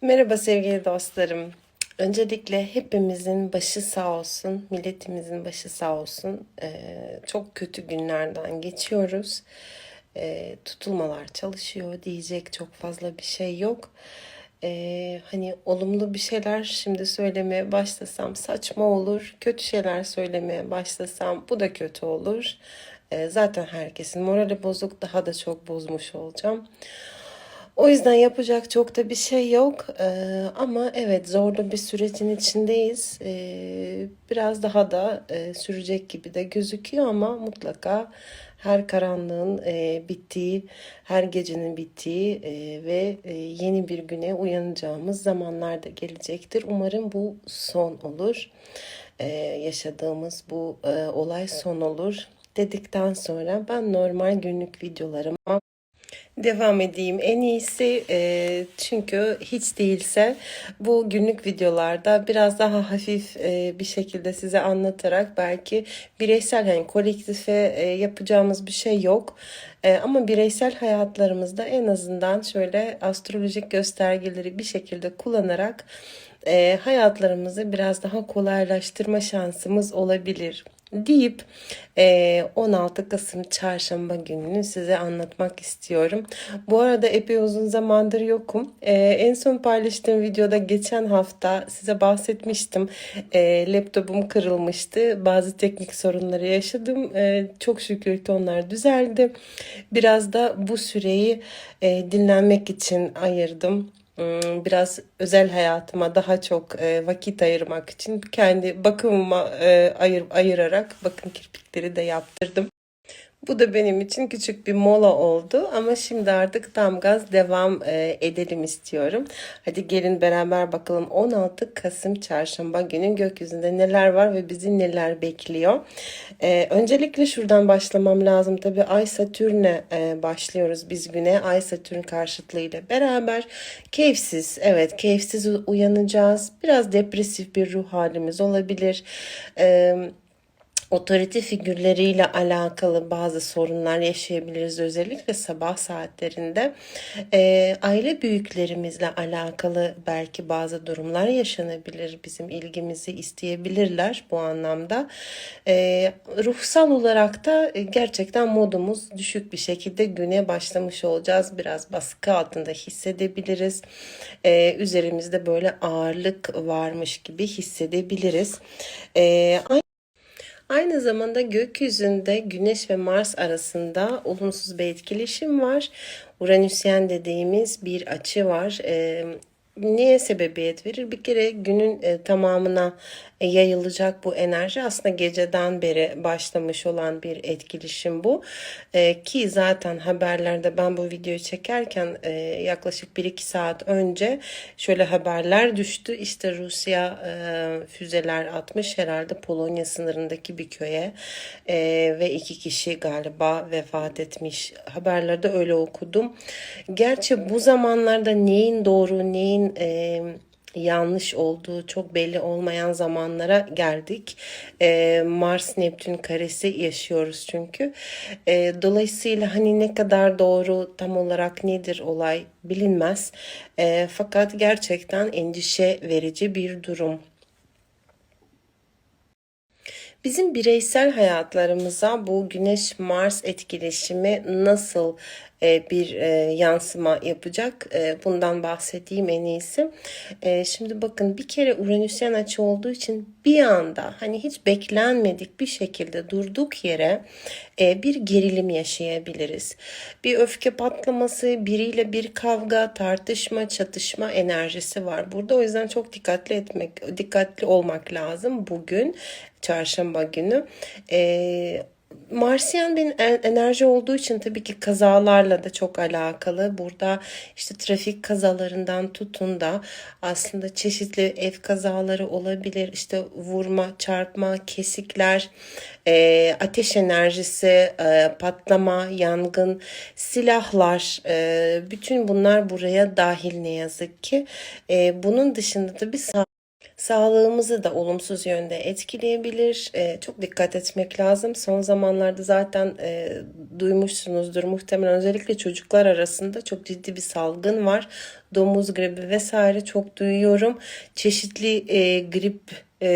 Merhaba sevgili dostlarım. Öncelikle hepimizin başı sağ olsun, milletimizin başı sağ olsun. Ee, çok kötü günlerden geçiyoruz. Ee, tutulmalar çalışıyor diyecek çok fazla bir şey yok. Ee, hani olumlu bir şeyler şimdi söylemeye başlasam saçma olur. Kötü şeyler söylemeye başlasam bu da kötü olur. Ee, zaten herkesin morali bozuk daha da çok bozmuş olacağım. O yüzden yapacak çok da bir şey yok. Ee, ama evet zorlu bir sürecin içindeyiz. Ee, biraz daha da e, sürecek gibi de gözüküyor ama mutlaka her karanlığın e, bittiği, her gecenin bittiği e, ve e, yeni bir güne uyanacağımız zamanlar da gelecektir. Umarım bu son olur. Ee, yaşadığımız bu e, olay son olur dedikten sonra ben normal günlük videolarıma Devam edeyim en iyisi e, çünkü hiç değilse bu günlük videolarda biraz daha hafif e, bir şekilde size anlatarak belki bireysel hani kolektife e, yapacağımız bir şey yok. E, ama bireysel hayatlarımızda en azından şöyle astrolojik göstergeleri bir şekilde kullanarak e, hayatlarımızı biraz daha kolaylaştırma şansımız olabilir deyip 16 e, Kasım çarşamba gününü size anlatmak istiyorum. Bu arada epey uzun zamandır yokum. E, en son paylaştığım videoda geçen hafta size bahsetmiştim. E, laptopum kırılmıştı. Bazı teknik sorunları yaşadım. Çok şükür ki onlar düzeldi. Biraz da bu süreyi dinlenmek için ayırdım biraz özel hayatıma daha çok vakit ayırmak için kendi bakımıma ayır, ayırarak bakın kirpikleri de yaptırdım. Bu da benim için küçük bir mola oldu ama şimdi artık tam gaz devam e, edelim istiyorum. Hadi gelin beraber bakalım 16 Kasım çarşamba günü gökyüzünde neler var ve bizi neler bekliyor. E, öncelikle şuradan başlamam lazım. Tabi Ay Satürn'e e, başlıyoruz biz güne. Ay Satürn karşıtlığı ile beraber keyifsiz, evet keyifsiz uyanacağız. Biraz depresif bir ruh halimiz olabilir. Evet otorite figürleriyle alakalı bazı sorunlar yaşayabiliriz özellikle sabah saatlerinde. E, aile büyüklerimizle alakalı belki bazı durumlar yaşanabilir bizim ilgimizi isteyebilirler bu anlamda. E, ruhsal olarak da gerçekten modumuz düşük bir şekilde güne başlamış olacağız. Biraz baskı altında hissedebiliriz. E, üzerimizde böyle ağırlık varmış gibi hissedebiliriz. E, Aynı zamanda gökyüzünde Güneş ve Mars arasında olumsuz bir etkileşim var. Uranüsyen dediğimiz bir açı var. Ee, neye sebebiyet verir? Bir kere günün tamamına yayılacak bu enerji aslında geceden beri başlamış olan bir etkileşim bu. E, ki zaten haberlerde ben bu videoyu çekerken e, yaklaşık 1-2 saat önce şöyle haberler düştü. İşte Rusya e, füzeler atmış herhalde Polonya sınırındaki bir köye e, ve iki kişi galiba vefat etmiş. Haberlerde öyle okudum. Gerçi bu zamanlarda neyin doğru neyin e, yanlış olduğu çok belli olmayan zamanlara geldik. E, Mars Neptün karesi yaşıyoruz çünkü. E, dolayısıyla hani ne kadar doğru tam olarak nedir olay bilinmez. E, fakat gerçekten endişe verici bir durum. Bizim bireysel hayatlarımıza bu Güneş Mars etkileşimi nasıl bir e, yansıma yapacak. E, bundan bahsedeyim en iyisi. Şimdi bakın bir kere Uranüsyen açı olduğu için bir anda hani hiç beklenmedik bir şekilde durduk yere bir gerilim yaşayabiliriz. Bir öfke patlaması, biriyle bir kavga, tartışma, çatışma enerjisi var. Burada o yüzden çok dikkatli etmek, dikkatli olmak lazım bugün çarşamba günü. Ee, Marsiyen bir enerji olduğu için tabii ki kazalarla da çok alakalı. Burada işte trafik kazalarından tutun da aslında çeşitli ev kazaları olabilir. İşte vurma, çarpma, kesikler, e, ateş enerjisi, e, patlama, yangın, silahlar, e, bütün bunlar buraya dahil ne yazık ki. E, bunun dışında tabii Sağlığımızı da olumsuz yönde etkileyebilir. Ee, çok dikkat etmek lazım. Son zamanlarda zaten e, duymuşsunuzdur muhtemelen özellikle çocuklar arasında çok ciddi bir salgın var. Domuz gribi vesaire çok duyuyorum. Çeşitli e, grip e,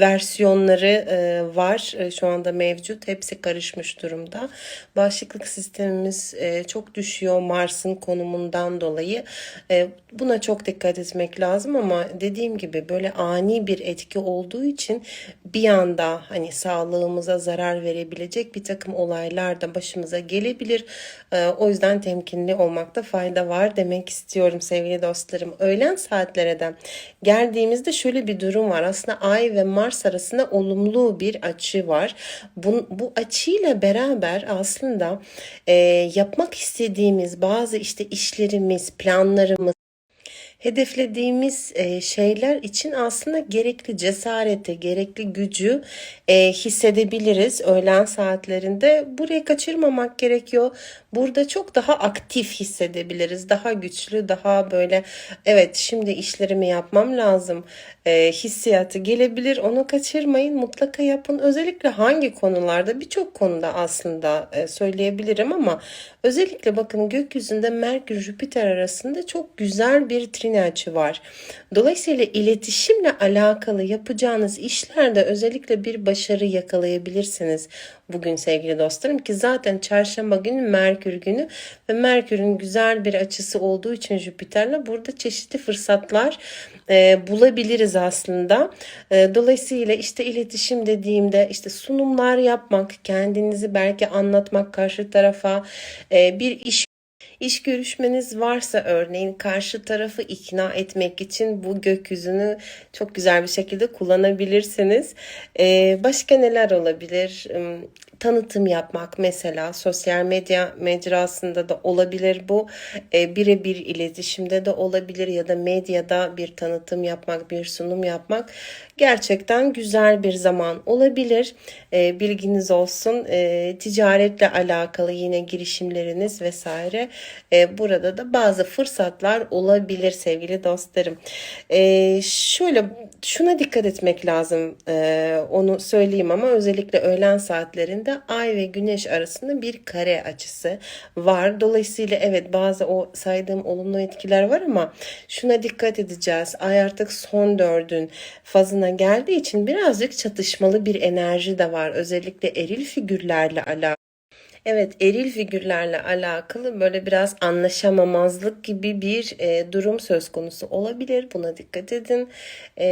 versiyonları e, var e, şu anda mevcut. Hepsi karışmış durumda. Bağışıklık sistemimiz e, çok düşüyor Mars'ın konumundan dolayı. E, buna çok dikkat etmek lazım ama dediğim gibi böyle ani bir etki olduğu için bir anda hani sağlığımıza zarar verebilecek bir takım olaylar da başımıza gelebilir. E, o yüzden temkinli olmakta fayda var demek istiyorum sevgili dostlarım. Öğlen saatlere de geldiğimizde şöyle bir durum var. Aslında Ay ve Mars arasında olumlu bir açı var. Bu, bu açıyla beraber aslında e, yapmak istediğimiz bazı işte işlerimiz, planlarımız, hedeflediğimiz e, şeyler için aslında gerekli cesareti, gerekli gücü e, hissedebiliriz öğlen saatlerinde. Burayı kaçırmamak gerekiyor. Burada çok daha aktif hissedebiliriz. Daha güçlü, daha böyle evet şimdi işlerimi yapmam lazım e, hissiyatı gelebilir. Onu kaçırmayın. Mutlaka yapın. Özellikle hangi konularda? Birçok konuda aslında e, söyleyebilirim ama özellikle bakın gökyüzünde Merkür Jüpiter arasında çok güzel bir trine açı var. Dolayısıyla iletişimle alakalı yapacağınız işlerde özellikle bir başarı yakalayabilirsiniz bugün sevgili dostlarım ki zaten çarşamba günü Merkür günü ve Merkür'ün güzel bir açısı olduğu için Jüpiter'le burada çeşitli fırsatlar e, bulabiliriz aslında. E, dolayısıyla işte iletişim dediğimde işte sunumlar yapmak, kendinizi belki anlatmak karşı tarafa, e, bir iş İş görüşmeniz varsa örneğin karşı tarafı ikna etmek için bu gökyüzünü çok güzel bir şekilde kullanabilirsiniz. Ee, başka neler olabilir? Tanıtım yapmak mesela sosyal medya mecrasında da olabilir bu. E, birebir iletişimde de olabilir ya da medyada bir tanıtım yapmak, bir sunum yapmak gerçekten güzel bir zaman olabilir. E, bilginiz olsun. E, ticaretle alakalı yine girişimleriniz vesaire e, burada da bazı fırsatlar olabilir sevgili dostlarım. E, şöyle şuna dikkat etmek lazım. E, onu söyleyeyim ama özellikle öğlen saatlerinde ay ve güneş arasında bir kare açısı var. Dolayısıyla evet bazı o saydığım olumlu etkiler var ama şuna dikkat edeceğiz. Ay artık son dördün fazına geldiği için birazcık çatışmalı bir enerji de var. Özellikle eril figürlerle alakalı. Evet, eril figürlerle alakalı böyle biraz anlaşamamazlık gibi bir e, durum söz konusu olabilir. Buna dikkat edin. E,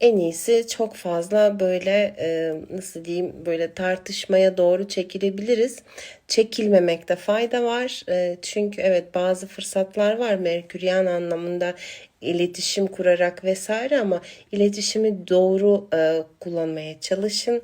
en iyisi çok fazla böyle e, nasıl diyeyim böyle tartışmaya doğru çekilebiliriz. Çekilmemekte fayda var. E, çünkü evet bazı fırsatlar var Merküryan anlamında iletişim kurarak vesaire ama iletişimi doğru e, kullanmaya çalışın.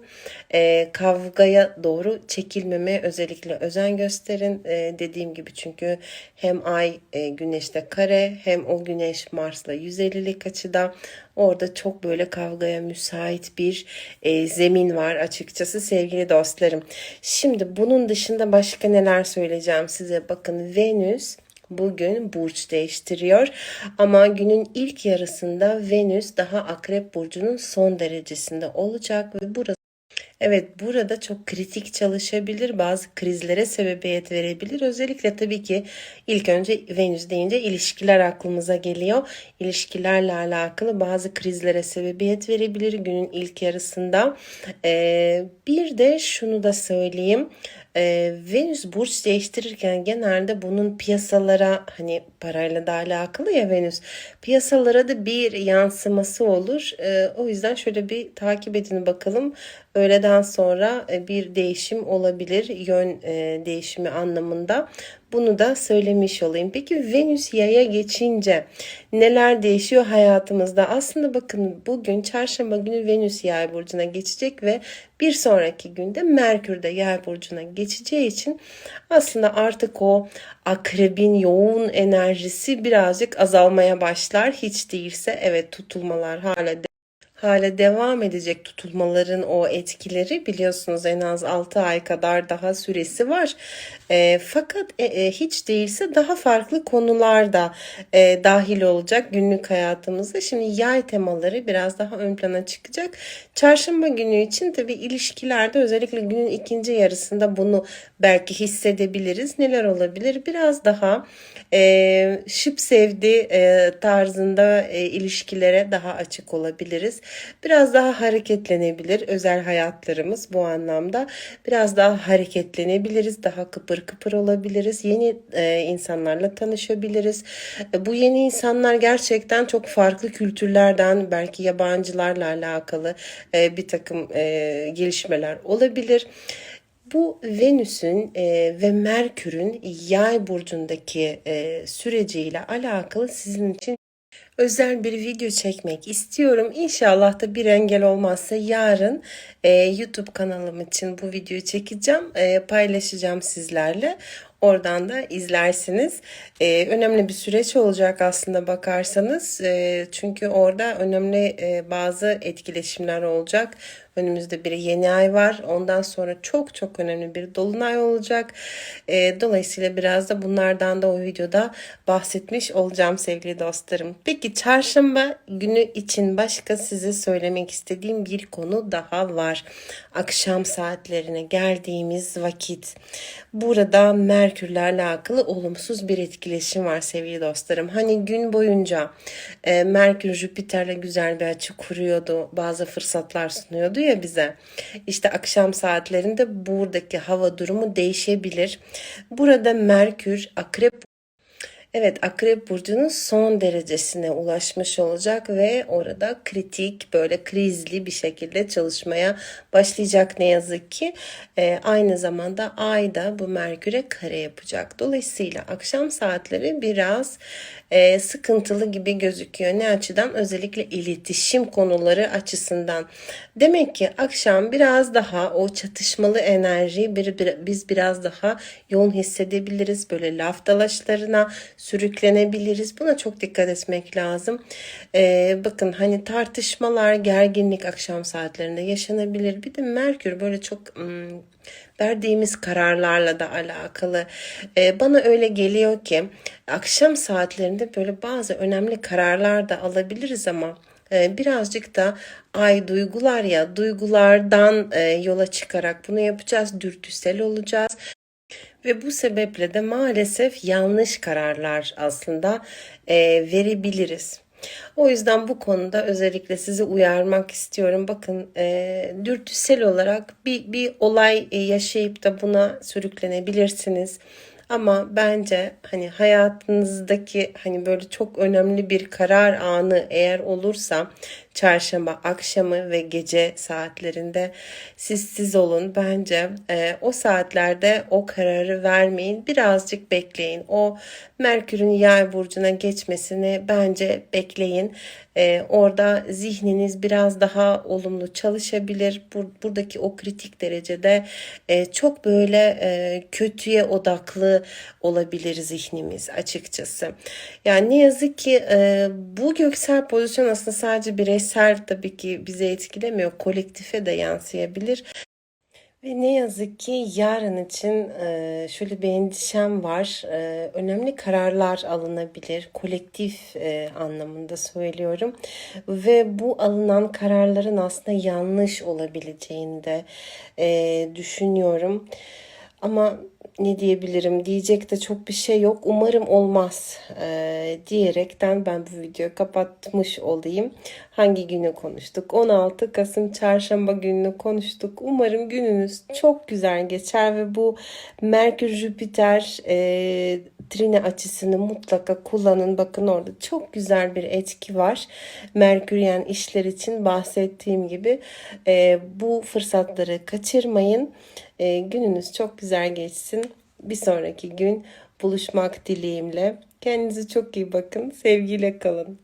E, kavgaya doğru çekilmemeye özellikle özen gösterin. E, dediğim gibi çünkü hem ay e, güneşte kare hem o güneş Mars'la 150'lik açıda Orada çok böyle kavgaya müsait bir e, zemin var açıkçası sevgili dostlarım. Şimdi bunun dışında başka neler söyleyeceğim size. Bakın Venüs bugün burç değiştiriyor. Ama günün ilk yarısında Venüs daha Akrep burcunun son derecesinde olacak ve burası Evet burada çok kritik çalışabilir. Bazı krizlere sebebiyet verebilir. Özellikle tabii ki ilk önce Venüs deyince ilişkiler aklımıza geliyor. İlişkilerle alakalı bazı krizlere sebebiyet verebilir günün ilk yarısında. Ee, bir de şunu da söyleyeyim. Ee, Venüs burç değiştirirken genelde bunun piyasalara hani parayla da alakalı ya Venüs piyasalara da bir yansıması olur. Ee, o yüzden şöyle bir takip edin bakalım. Öğleden sonra e, bir değişim olabilir yön e, değişimi anlamında. Bunu da söylemiş olayım. Peki Venüs yaya geçince neler değişiyor hayatımızda? Aslında bakın bugün çarşamba günü Venüs yay burcuna geçecek ve bir sonraki günde Merkür de yay burcuna geçeceği için aslında artık o akrebin yoğun enerjisi birazcık azalmaya başlar. Hiç değilse evet tutulmalar hala hale devam edecek tutulmaların o etkileri biliyorsunuz en az 6 ay kadar daha süresi var. E, fakat e, e, hiç değilse daha farklı konular da e, dahil olacak günlük hayatımızda. Şimdi yay temaları biraz daha ön plana çıkacak. Çarşamba günü için tabii ilişkilerde özellikle günün ikinci yarısında bunu belki hissedebiliriz. Neler olabilir? Biraz daha e, şıp sevdi e, tarzında e, ilişkilere daha açık olabiliriz. Biraz daha hareketlenebilir özel hayatlarımız bu anlamda. Biraz daha hareketlenebiliriz. Daha kıpır kıpır olabiliriz. Yeni e, insanlarla tanışabiliriz. E, bu yeni insanlar gerçekten çok farklı kültürlerden belki yabancılarla alakalı e, bir takım e, gelişmeler olabilir. Bu Venüs'ün e, ve Merkür'ün yay burcundaki e, süreciyle alakalı sizin için özel bir video çekmek istiyorum. İnşallah da bir engel olmazsa yarın e, YouTube kanalım için bu videoyu çekeceğim, e, paylaşacağım sizlerle. Oradan da izlersiniz. Ee, önemli bir süreç olacak aslında bakarsanız. Ee, çünkü orada önemli e, bazı etkileşimler olacak. Önümüzde bir yeni ay var. Ondan sonra çok çok önemli bir dolunay olacak. Ee, dolayısıyla biraz da bunlardan da o videoda bahsetmiş olacağım sevgili dostlarım. Peki çarşamba günü için başka size söylemek istediğim bir konu daha var. Akşam saatlerine geldiğimiz vakit. Burada Merkürle alakalı olumsuz bir etkileşim var sevgili dostlarım. Hani gün boyunca e, Merkür Jüpiter'le güzel bir açı kuruyordu. Bazı fırsatlar sunuyordu ya bize. İşte akşam saatlerinde buradaki hava durumu değişebilir. Burada Merkür Akrep Evet Akrep Burcu'nun son derecesine ulaşmış olacak ve orada kritik böyle krizli bir şekilde çalışmaya başlayacak ne yazık ki. Ee, aynı zamanda Ay da bu Merkür'e kare yapacak. Dolayısıyla akşam saatleri biraz e, sıkıntılı gibi gözüküyor. Ne açıdan? Özellikle iletişim konuları açısından. Demek ki akşam biraz daha o çatışmalı enerjiyi bir, bir, biz biraz daha yoğun hissedebiliriz. Böyle laf dalaşlarına sürüklenebiliriz. Buna çok dikkat etmek lazım. E, bakın hani tartışmalar, gerginlik akşam saatlerinde yaşanabilir. Bir de Merkür böyle çok... Hmm, verdiğimiz kararlarla da alakalı. Ee, bana öyle geliyor ki akşam saatlerinde böyle bazı önemli kararlar da alabiliriz ama e, birazcık da ay duygular ya duygulardan e, yola çıkarak bunu yapacağız. Dürtüsel olacağız. Ve bu sebeple de maalesef yanlış kararlar aslında e, verebiliriz. O yüzden bu konuda özellikle sizi uyarmak istiyorum. Bakın e, dürtüsel olarak bir, bir olay yaşayıp da buna sürüklenebilirsiniz. Ama bence hani hayatınızdaki hani böyle çok önemli bir karar anı eğer olursa çarşamba akşamı ve gece saatlerinde siz siz olun. Bence e, o saatlerde o kararı vermeyin. Birazcık bekleyin. O Merkür'ün yay burcuna geçmesini bence bekleyin. E, orada zihniniz biraz daha olumlu çalışabilir. Bur, buradaki o kritik derecede e, çok böyle e, kötüye odaklı olabilir zihnimiz açıkçası. Yani ne yazık ki e, bu göksel pozisyon aslında sadece bireysel tabii ki bize etkilemiyor. Kolektife de yansıyabilir. Ve ne yazık ki yarın için e, şöyle bir endişem var. E, önemli kararlar alınabilir. Kolektif e, anlamında söylüyorum. Ve bu alınan kararların aslında yanlış olabileceğini de düşünüyorum. Ama ne diyebilirim diyecek de çok bir şey yok. Umarım olmaz e, diyerekten ben bu videoyu kapatmış olayım. Hangi günü konuştuk? 16 Kasım çarşamba gününü konuştuk. Umarım gününüz çok güzel geçer ve bu Merkür Jüpiter e, trine açısını mutlaka kullanın. Bakın orada çok güzel bir etki var. Merküryen işler için bahsettiğim gibi e, bu fırsatları kaçırmayın. E, gününüz çok güzel geçsin. Bir sonraki gün buluşmak dileğimle. Kendinize çok iyi bakın. Sevgiyle kalın.